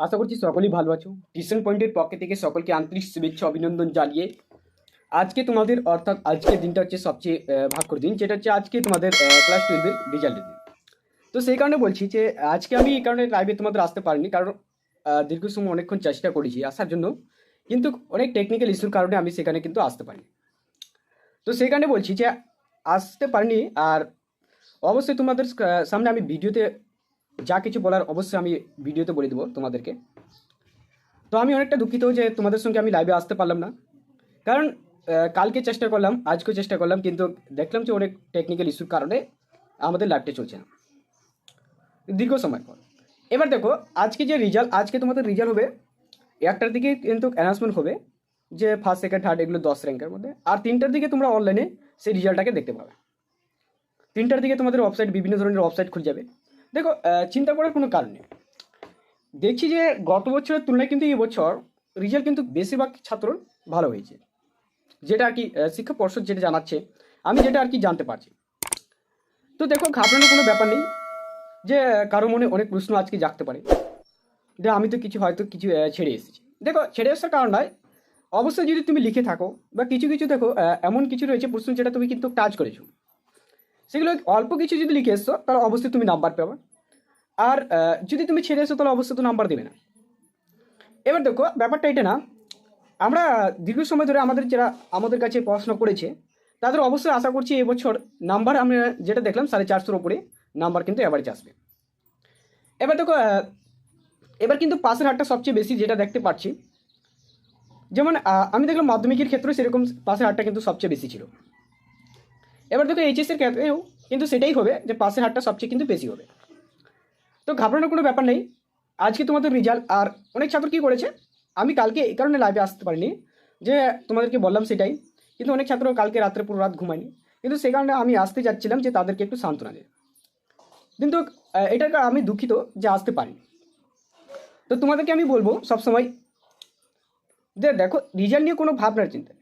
আশা করছি সকলেই ভালো আছো। টিউশন পয়েন্টের পক্ষ থেকে সকলকে আন্তরিক শুভেচ্ছা অভিনন্দন জানিয়ে আজকে তোমাদের অর্থাৎ আজকের দিনটা হচ্ছে সবচেয়ে আহ, ভাগ্যর দিন। যেটা হচ্ছে আজকে তোমাদের ক্লাস টুয়েলভের রেজাল্টের দিন। তো সেই কারণে বলছি যে আজকে আমি এই কারণে লাইভে তোমাদের আসতে পারিনি কারণ দীর্ঘ সময় অনেকক্ষণ চেষ্টা করেছি আসার জন্য কিন্তু অনেক টেকনিক্যাল ইস্যুর কারণে আমি সেখানে কিন্তু আসতে পারিনি। তো সেই কারণে বলছি যে আসতে পারিনি আর অবশ্যই তোমাদের সামনে আমি ভিডিওতে যা কিছু বলার অবশ্যই আমি ভিডিওতে বলে দেবো তোমাদেরকে। তো আমি অনেকটা দুঃখিত যে তোমাদের সঙ্গে আমি লাইভে আসতে পারলাম না। কারণ কালকে চেষ্টা করলাম, আজকেও চেষ্টা করলাম, কিন্তু দেখলাম যে অনেক টেকনিক্যাল ইস্যুর কারণে আমাদের লাইভটা চলছে না। দীর্ঘ সময় পর। এবার দেখো, আজকে যে রেজাল্ট আজকে তোমাদের রেজাল্ট হবে, একটার দিকে কিন্তু অ্যানাউন্সমেন্ট হবে যে ফার্স্ট সেকেন্ড থার্ড এগুলো দশ র্যাঙ্কের মধ্যে, আর তিনটার দিকে তোমরা অনলাইনে সেই রেজাল্টটাকে দেখতে পাবে। তিনটার দিকে তোমাদের ওয়েবসাইট বিভিন্ন ধরনের ওয়েবসাইট খুলে যাবে। দেখো চিন্তা করার কোনো কারণ নেই। দেখছি যে গত বছরের তুলনায় কিন্তু এই বছর রেজাল্ট কিন্তু বেশিরভাগ ছাত্রর ভালো হয়েছে। যেটা আর কি শিক্ষা পর্ষদ যেটা জানাচ্ছে, আমি যেটা আর কি জানতে পারছি। তো দেখো, ঘাবড়ানোর কোনো ব্যাপার নেই যে কারও মনে অনেক প্রশ্ন আজকে জাগতে পারে। যে আমি তো কিছু হয়তো কিছু ছেড়ে এসেছি। দেখো, ছেড়ে আসার কারণ নয়, অবশ্যই যদি তুমি লিখে থাকো বা কিছু কিছু দেখো এমন কিছু রয়েছে প্রশ্ন যেটা তুমি কিন্তু টাচ করেছ। সেগুলো অল্প কিছু যদি লিখে এসছো, তাহলে অবশ্যই তুমি নাম্বার পাবে। আর যদি তুমি ছেড়ে এসো, তাহলে অবশ্যই তো নাম্বার দেবে না। এবার দেখো, ব্যাপারটা এটা না, আমরা দীর্ঘ সময় ধরে আমাদের যারা, আমাদের কাছে পড়াশোনা করেছে, তাদের অবশ্যই আশা করছি এবছর নাম্বার আমরা যেটা দেখলাম, সাড়ে চারশোর ওপরে নাম্বার কিন্তু অ্যাভারেজ আসবে। এবার দেখো এবার কিন্তু পাশের হারটা সবচেয়ে বেশি যেটা দেখতে পাচ্ছি, যেমন আমি দেখলাম মাধ্যমিকের ক্ষেত্রে সেরকম পাশের হারটা কিন্তু সবচেয়ে বেশি ছিল। এবার দেখো এইচএসের ক্ষেত্রেও কিন্তু সেটাই হবে যে পাশের হারটা সবচেয়ে কিন্তু বেশি হবে। তো ঘাবড়ানোর কোনো ব্যাপার নেই। আজকে তোমাদের রেজাল্ট আর অনেক ছাত্র কী করেছে? আমি কালকে এই কারণে লাইভে আসতে পারিনি, যে তোমাদেরকে বললাম সেটাই। কিন্তু অনেক ছাত্র কালকে রাত্রে পুরো রাত ঘুমায়নি। কিন্তু সেই কারণে আমি আসতে যাচ্ছিলাম যে তাদেরকে একটু সান্ত্বনা দেয়। কিন্তু এটাকে আমি দুঃখিত যে আসতে পারিনি। তো তোমাদেরকে আমি বলব সবসময় যে দেখো রেজাল্ট নিয়ে কোনো ভাবনার চিন্তা।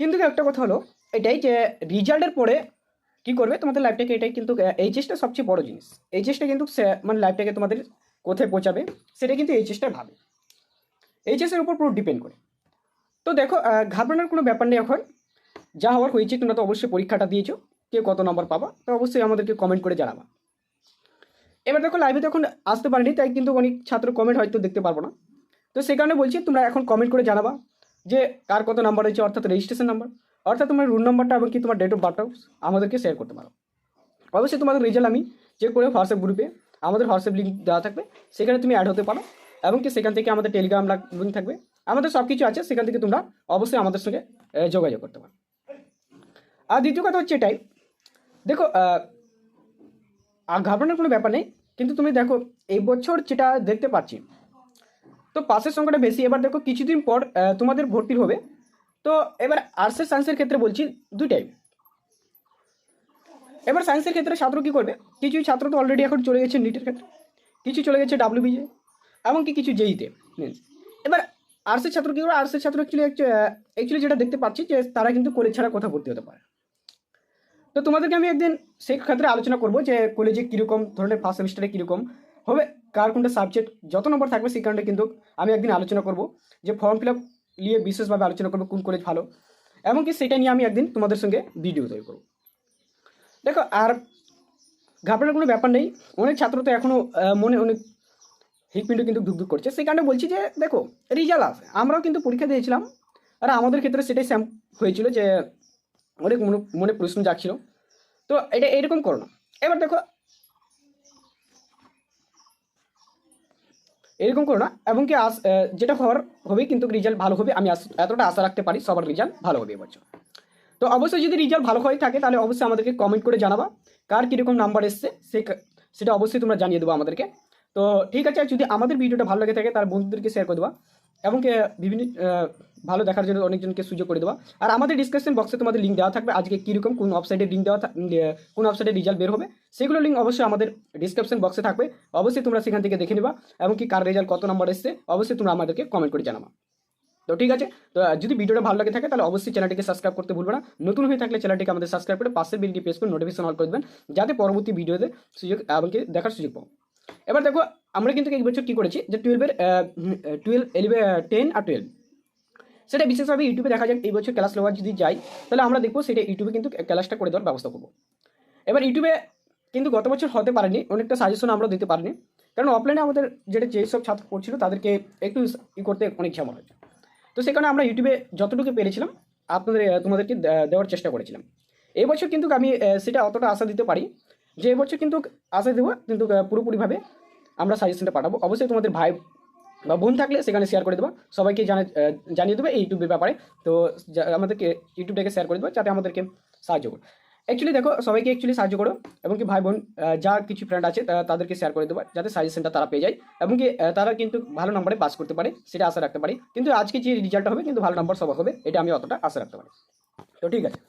কিন্তু একটা কথা হলো এটাই যে রেজাল্টের পরে কি করবে তোমাদের লাইফটাকে এটাই কিন্তু এইচএসটা সবচেয়ে বড় জিনিস। এইচএসটা কিন্তু মানে লাইফটাকে তোমাদের কোথায় পৌঁছাবে, সেটা কিন্তু এইচএসটা ভাবে। এইচএসের উপর পুরো ডিপেন্ড করে। তো দেখো ঘাবড়ানোর কোনো ব্যাপার নেই এখন। যা হওয়ার হয়েছে, তোমরা তো অবশ্যই পরীক্ষাটা দিয়েছ। কে কত নম্বর পাবা, তো অবশ্যই আমাদেরকে কমেন্ট করে জানাবা। এবার দেখো লাইভে তখন আসতে পারিনি, তাই কিন্তু অনেক ছাত্র কমেন্ট হয়তো দেখতে পারব না। তো সেই কারণে বলছি, তোমরা এখন কমেন্ট করে জানাবা যে কার কত নাম্বার হয়েছে, অর্থাৎ রেজিস্ট্রেশন নাম্বার অর্থাৎ তোমার রুল নাম্বারটা এবং কি তোমার ডেট অফ বার্থটাও আমাদেরকে শেয়ার করতে পারো। অবশ্যই তোমাদের রেজাল্ট আমি চেক করে হোয়াটসঅ্যাপ গ্রুপে আমাদের হোয়াটসঅ্যাপ লিঙ্ক দেওয়া থাকবে। সেখানে তুমি অ্যাড হতে পারো এবং কি সেখান থেকে আমাদের টেলিগ্রাম লিঙ্ক থাকবে। আমাদের সব কিছু আছে, সেখান থেকে তোমরা অবশ্যই আমাদের সঙ্গে যোগাযোগ করতে পারো। আর দ্বিতীয় কথা হচ্ছে এটাই দেখো ঘাবড়ানোর কোনো ব্যাপার নেই, কিন্তু তুমি দেখো, এই বছর যেটা দেখতে পাচ্ছি, তো পাশের সংখ্যাটা বেশি। এবার দেখো, কিছুদিন পর তোমাদের ভর্তির হবে। তো এবার আর্টসের সায়েন্সের ক্ষেত্রে বলছি দুইটাই। এবার সায়েন্সের ক্ষেত্রে ছাত্র কী করবে? কিছু ছাত্র তো অলরেডি এখন চলে গেছে নিটের ক্ষেত্রে। কিছু চলে গেছে ডাব্লিউবিজে এমনকি কিছু জেইতে মিনস এবার আর্টসের ছাত্র কী করে আর্টসের ছাত্র অ্যাকচুয়ালি অ্যাকচুয়ালি যেটা দেখতে পাচ্ছি যে তারা কিন্তু কলেজ ছাড়া কোথাও ভর্তি হতে পারে। তো তোমাদেরকে আমি একদিন সেই ক্ষেত্রে আলোচনা করব যে কলেজে কীরকম, ধরনের ফার্স্ট সেমিস্টারে কীরকম হবে, কার কোনটা সাবজেক্ট যত নম্বর থাকবে সেই কারণে কিন্তু আমি একদিন আলোচনা করব যে ফর্ম ফিল আপ নিয়ে বিশেষভাবে আলোচনা করব, কোন কলেজ ভালো। এমনকি সেটা নিয়ে আমি একদিন তোমাদের সঙ্গে ভিডিও তৈরি করব। দেখো, আর ঘাবড়ানোর কোনো ব্যাপার নেই। অনেক ছাত্র তো এখনও মনে অনেক হৃৎপিণ্ড কিন্তু দুঃখ করছে। সেই কারণে বলছি যে, দেখো, রেজাল্ট আসে। আমরাও কিন্তু পরীক্ষা দিয়েছিলাম। আর আমাদের ক্ষেত্রে সেটাই স্যাম হয়েছিল যে, অনেক মনে মনে প্রশ্ন যাচ্ছিল তো এটা এরকম করো না। এবার দেখো এরকম করো না, এবং কি আস যেটা হওয়ার হবে কিন্তু রেজাল্ট ভালো হবে, আমি এতটা আশা রাখতে পারি, সবার রেজাল্ট ভালো হবে এবছর তো অবশ্যই যদি রেজাল্ট ভালো হয়ে থাকে, তাহলে অবশ্যই আমাদেরকে কমেন্ট করে জানাবা, কার কীরকম নাম্বার এসছে, সে সেটা অবশ্যই তোমরা জানিয়ে দেবো আমাদেরকে। তো ঠিক আছে যদি আমাদের ভিডিওটা ভালো লাগে থাকে তার বন্ধুদেরকে শেয়ার করে দেবা, এবং বিভিন্ন ভালো দেখার জন্য অনেকজনকে সুযোগ করে দেওয়া। আর আমাদের ডিসক্রিপশন বক্সে তোমাদের লিঙ্ক দেওয়া থাকবে। আজকে কীরকম, কোন ওয়েবসাইটের লিঙ্ক দেওয়া কোন ওয়েবসাইটের রেজাল্ট বের হবে, সেগুলো লিঙ্ক অবশ্যই আমাদের ডিসক্রিপশন বক্সে থাকবে। অবশ্যই তোমরা সেখান থেকে দেখে নেবা এবং কি কার রেজাল্ট কত নম্বর এসছে, অবশ্যই তোমরা আমাদেরকে কমেন্ট করে জানাবা। তো ঠিক আছে, তো যদি ভিডিওটা ভালো লাগে থাকে, তাহলে অবশ্যই চ্যানেলটিকে সাবস্ক্রাইব করতে ভুলবে না। নতুন হয়ে থাকলে চ্যানেলটিকে আমাদের সাবস্ক্রাইব করে পাশের বিলটি প্রেস করে নোটিফিকেশন অল করে দেবেন, যাতে পরবর্তী ভিডিওতে সুযোগ, এমনকি দেখার সুযোগ পাও। এবার দেখো, আমরা কিন্তু এই বছর কী করেছি? যে টুয়েলভের টুয়েলভ এলিভেন টেন আর টুয়েলভ সেটা বিশেষভাবে ইউটিউবে দেখা যাক এই বছর ক্লাস নেওয়ার যদি যাই, তাহলে আমরা দেখব সেটা ইউটিউবে কিন্তু ক্লাসটা করে দেওয়ার ব্যবস্থা করব। এবার ইউটিউবে কিন্তু গত বছর হতে পারেনি, অনেকটা সাজেশন আমরা দিতে পারিনি। কারণ অফলাইনে আমাদের যেটা যেসব ছাত্র পড়ছিল, তাদেরকে একটু ই করতে অনেক ঝামেলা হয়েছে। তো সেখানে আমরা ইউটিউবে যতটুকু পেরেছিলাম, আপনাদের তোমাদেরকে দেওয়ার চেষ্টা করেছিলাম। এই বছর কিন্তু আমি সেটা অতটা আশা দিতে পারি যে এবছর কিন্তু আশা দেবো, কিন্তু পুরোপুরিভাবে আমরা সাজেশনটা পাঠাবো। অবশ্যই তোমাদের ভাই বা বোন থাকলে সেখানে শেয়ার করে দেবো। সবাইকে জানা জানিয়ে দেবে এই ইউটিউবের ব্যাপারে। তো আমাদেরকে ইউটিউবটাকে শেয়ার করে দেবো, যাতে আমাদেরকে সাহায্য করো অ্যাকচুয়ালি দেখো, সবাইকে অ্যাকচুয়ালি সাহায্য করো, এবং কি ভাই বোন যা কিছু ফ্রেন্ড আছে তাদেরকে শেয়ার করে দেবো, যাতে সাজেশনটা তারা পেয়ে যায়। এবং কি তারা কিন্তু ভালো নম্বরে পাস করতে পারে, সেটা আশা রাখতে পারি। কিন্তু আজকে যে রেজাল্ট হবে, কিন্তু ভালো নম্বর সবার হবে, এটা আমি অতটা আশা রাখতে পারি তো ঠিক আছে।